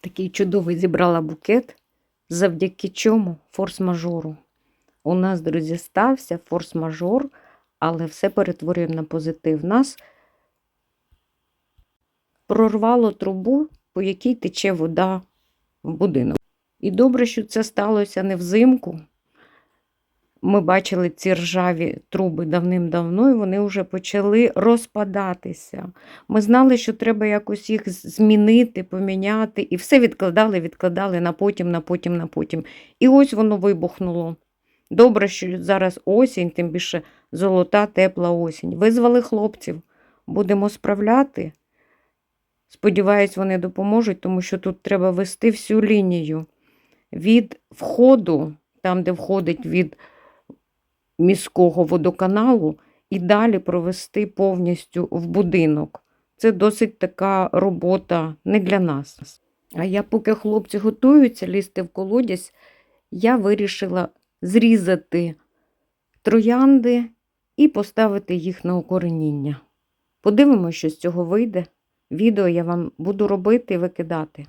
Такий чудовий зібрала букет, завдяки чому форс-мажору. У нас, друзі, стався форс-мажор, але все перетворюємо на позитив. Нас прорвало трубу, по якій тече вода в будинок. І добре, що це сталося не взимку. Ми бачили ці ржаві труби давним-давно, і вони вже почали розпадатися. Ми знали, що треба якось їх змінити, поміняти, і все відкладали, відкладали на потім, на потім, на потім. І ось воно вибухнуло. Добре, що зараз осінь, тим більше золота, тепла осінь. Визвали хлопців, будемо справляти. Сподіваюсь, вони допоможуть, тому що тут треба вести всю лінію від входу, там, де входить від міського водоканалу, і далі провести повністю в будинок. Це досить така робота не для нас. А я, поки хлопці готуються лізти в колодязь, я вирішила зрізати троянди і поставити їх на укореніння. Подивимося, що з цього вийде. Відео я вам буду робити і викидати.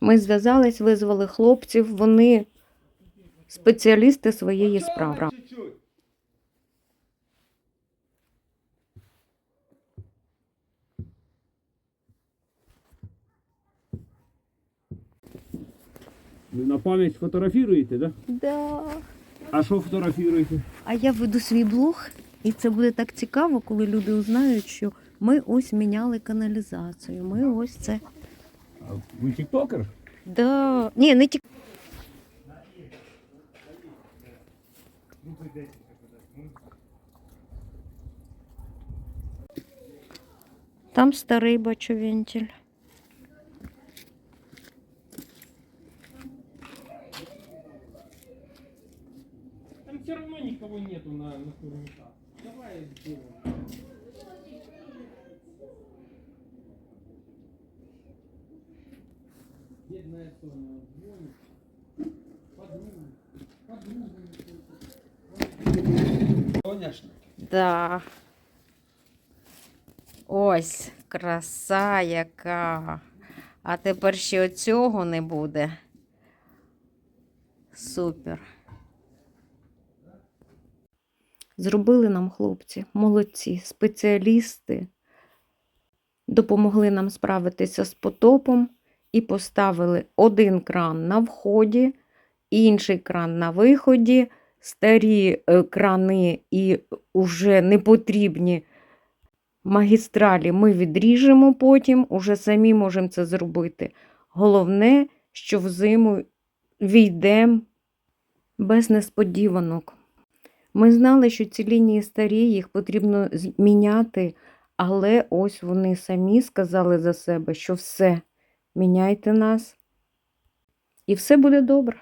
Ми зв'язались, визвали хлопців, вони спеціалісти своєї справи. Ви на пам'ять фотографіруєте, да? Да. А що фотографіруєте? А я веду свій блог, і це буде так цікаво, коли люди узнають, що ми ось міняли каналізацію. Ми ось це. А Ви тіктокер? Да. Ні, не ті. Там старий бачу вентиль. Все равно никого нету на, на турниках. Давай сделаем. Бедная Соня звонит. Подруга. Подруга. Конечно. Да. Ось краса яка. А тепер ще оцього не буде. Супер. Зробили нам хлопці, молодці, спеціалісти. Допомогли нам справитися з потопом і поставили один кран на вході, інший кран на виході, старі е, крани і вже непотрібні магістралі ми відріжемо потім, уже самі можемо це зробити. Головне, що взиму війдемо без несподіванок. Ми знали, що ці лінії старі, їх потрібно зміняти, але ось вони самі сказали за себе, що все, міняйте нас, і все буде добре.